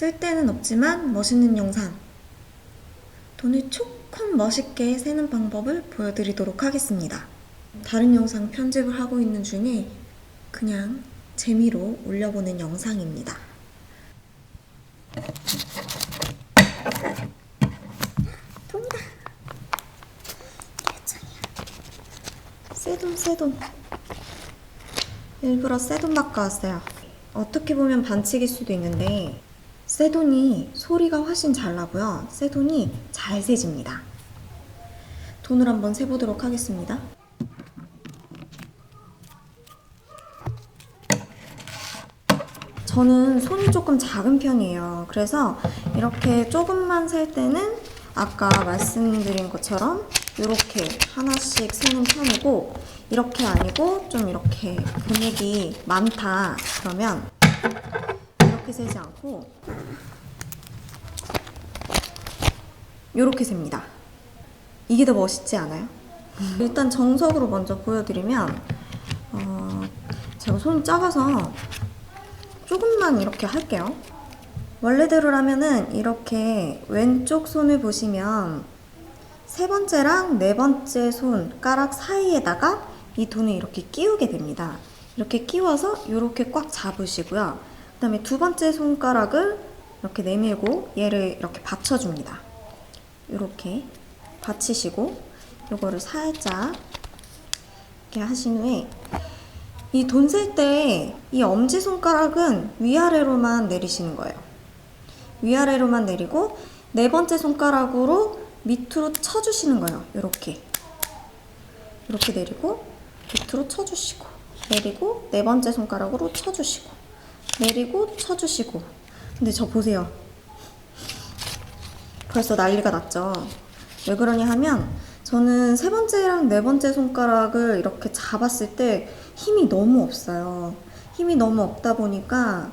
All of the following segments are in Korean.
쓸 데는 없지만 멋있는 영상. 돈을 조금 멋있게 세는 방법을 보여드리도록 하겠습니다. 다른 영상 편집을 하고 있는 중에 그냥 재미로 올려보는 영상입니다. 돈이다. 새돈. 일부러 새돈 바꿔왔어요. 어떻게 보면 반칙일 수도 있는데 새돈이 소리가 훨씬 잘 나고요. 새돈이 잘 세집니다. 돈을 한번 세보도록 하겠습니다. 저는 손이 조금 작은 편이에요. 그래서 이렇게 조금만 셀 때는 아까 말씀드린 것처럼 이렇게 하나씩 세는 편이고 이렇게 아니고 좀 이렇게 금액이 많다 그러면 이렇게 세지 않고 이렇게 셉니다. 이게 더 멋있지 않아요? 일단 정석으로 먼저 보여드리면 어, 제가 손이 작아서 조금만 이렇게 할게요. 원래대로라면은 이렇게 왼쪽 손을 보시면 세 번째랑 네 번째 손가락 사이에다가 이 돈을 이렇게 끼우게 됩니다. 이렇게 끼워서 이렇게 꽉 잡으시고요. 그 다음에 두 번째 손가락을 이렇게 내밀고 얘를 이렇게 받쳐줍니다. 이렇게 받치시고 이거를 살짝 이렇게 하신 후에 이 돈 셀 때 이 엄지손가락은 위아래로만 내리시는 거예요. 위아래로만 내리고 네 번째 손가락으로 밑으로 쳐주시는 거예요. 이렇게. 이렇게 내리고 밑으로 쳐주시고 내리고 네 번째 손가락으로 쳐주시고 내리고 쳐주시고 근데 저 보세요. 벌써 난리가 났죠. 왜 그러냐 하면 저는 세 번째랑 네 번째 손가락을 이렇게 잡았을 때 힘이 너무 없어요. 힘이 너무 없다 보니까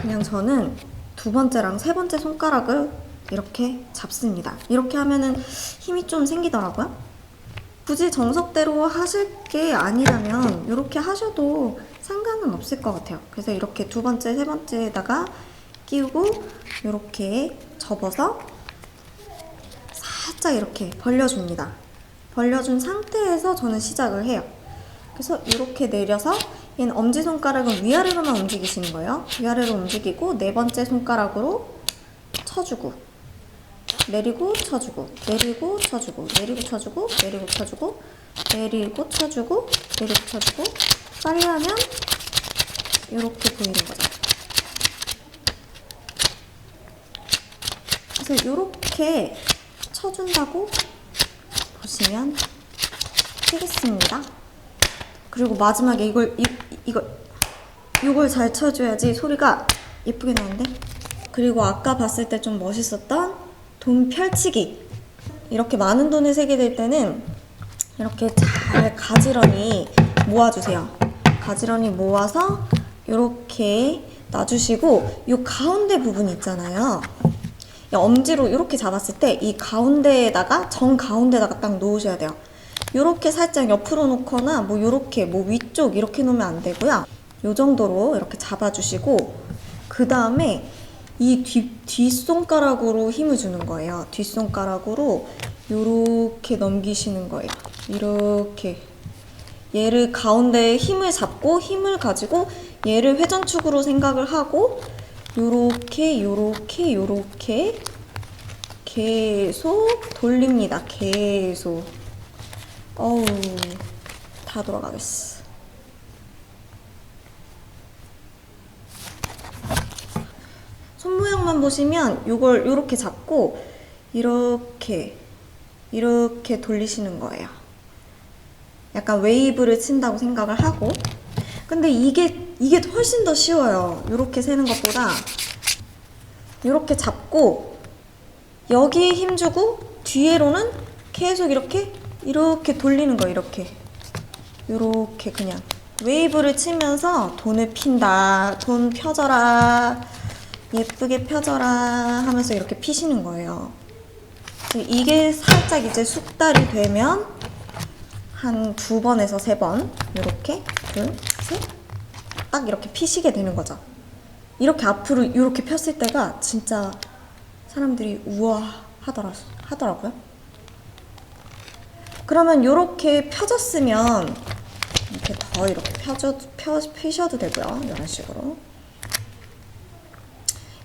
그냥 저는 두 번째랑 세 번째 손가락을 이렇게 잡습니다. 이렇게 하면은 힘이 좀 생기더라고요. 굳이 정석대로 하실 게 아니라면 이렇게 하셔도 상관은 없을 것 같아요. 그래서 이렇게 두 번째, 세 번째에다가 끼우고 이렇게 접어서 살짝 이렇게 벌려줍니다. 벌려준 상태에서 저는 시작을 해요. 그래서 이렇게 내려서 얘는 엄지손가락은 위아래로만 움직이시는 거예요. 위아래로 움직이고 네 번째 손가락으로 쳐주고 내리고 쳐주고 내리고 쳐주고 내리고 쳐주고 내리고 쳐주고 내리고 쳐주고 내리고 쳐주고 빨리 하면 이렇게 보이는 거죠. 그래서 이렇게 쳐준다고 보시면 되겠습니다. 그리고 마지막에 이걸 이, 이걸 이걸 잘 쳐줘야지 소리가 예쁘게 나는데. 그리고 아까 봤을 때 좀 멋있었던 돈 펼치기. 이렇게 많은 돈을 세게 될 때는 이렇게 잘 가지런히 모아주세요. 가지런히 모아서 이렇게 놔주시고 이 가운데 부분 있잖아요. 이 엄지로 이렇게 잡았을 때 이 가운데에다가 정 가운데다가 딱 놓으셔야 돼요. 이렇게 살짝 옆으로 놓거나 뭐 이렇게 뭐 위쪽 이렇게 놓으면 안 되고요. 이 정도로 이렇게 잡아주시고 그 다음에 이 뒤, 뒷손가락으로 힘을 주는 거예요. 뒷손가락으로 이렇게 넘기시는 거예요. 이렇게 얘를 가운데에 힘을 잡고 힘을 가지고 얘를 회전축으로 생각을 하고 요렇게 요렇게 요렇게 계속 돌립니다. 계속 어우 다 돌아가겠어. 손 모양만 보시면 요걸 요렇게 잡고 이렇게 이렇게 돌리시는 거예요. 약간 웨이브를 친다고 생각을 하고 근데 이게 이게 훨씬 더 쉬워요. 이렇게 세는 것보다 이렇게 잡고 여기에 힘 주고 뒤에로는 계속 이렇게 이렇게 돌리는 거예요. 이렇게 이렇게 그냥 웨이브를 치면서 돈을 핀다. 돈 펴져라. 예쁘게 펴져라 하면서 이렇게 피시는 거예요. 이게 살짝 이제 숙달이 되면 한 두 번에서 세 번 이렇게 둘, 셋, 딱 이렇게 피시게 되는 거죠. 이렇게 앞으로 이렇게 폈을 때가 진짜 사람들이 우와 하더라 하더라고요. 그러면 이렇게 펴졌으면 이렇게 더 이렇게 펴줘 펴 피셔도 되고요. 이런 식으로.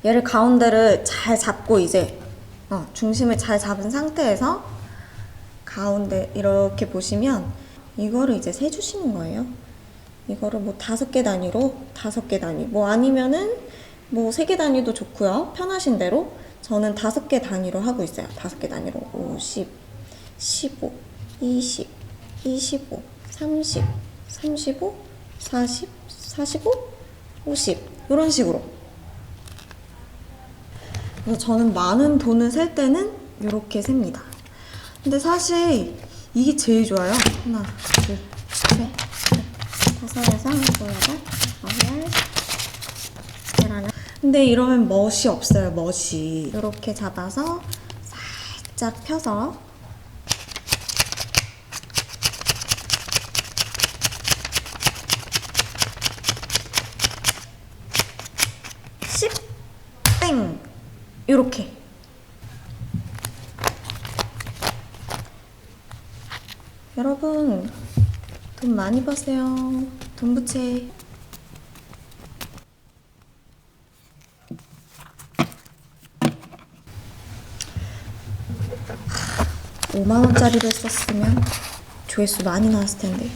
얘를 가운데를 잘 잡고 이제 어, 중심을 잘 잡은 상태에서 가운데 이렇게 보시면 이거를 이제 세 주시는 거예요. 이거를 뭐 다섯 개 단위로 다섯 개 단위 뭐 아니면은 뭐 세 개 단위도 좋고요. 편하신 대로 저는 다섯 개 단위로 하고 있어요. 다섯 개 단위로 50, 15, 20, 25, 30, 35, 40, 45, 50 이런 식으로 그래서 저는 많은 돈을 셀 때는 이렇게 셉니다. 근데 사실 이게 제일 좋아요. 하나, 둘, 셋, 넷, 다섯, 여섯, 일곱, 여덟, 아홉, 열, 열하나. 근데 이러면 멋이 없어요, 멋이. 이렇게 잡아서 살짝 펴서 요렇게. 여러분, 돈 많이 버세요. 돈 부채. 5만 원짜리를 썼으면 조회수 많이 나왔을 텐데.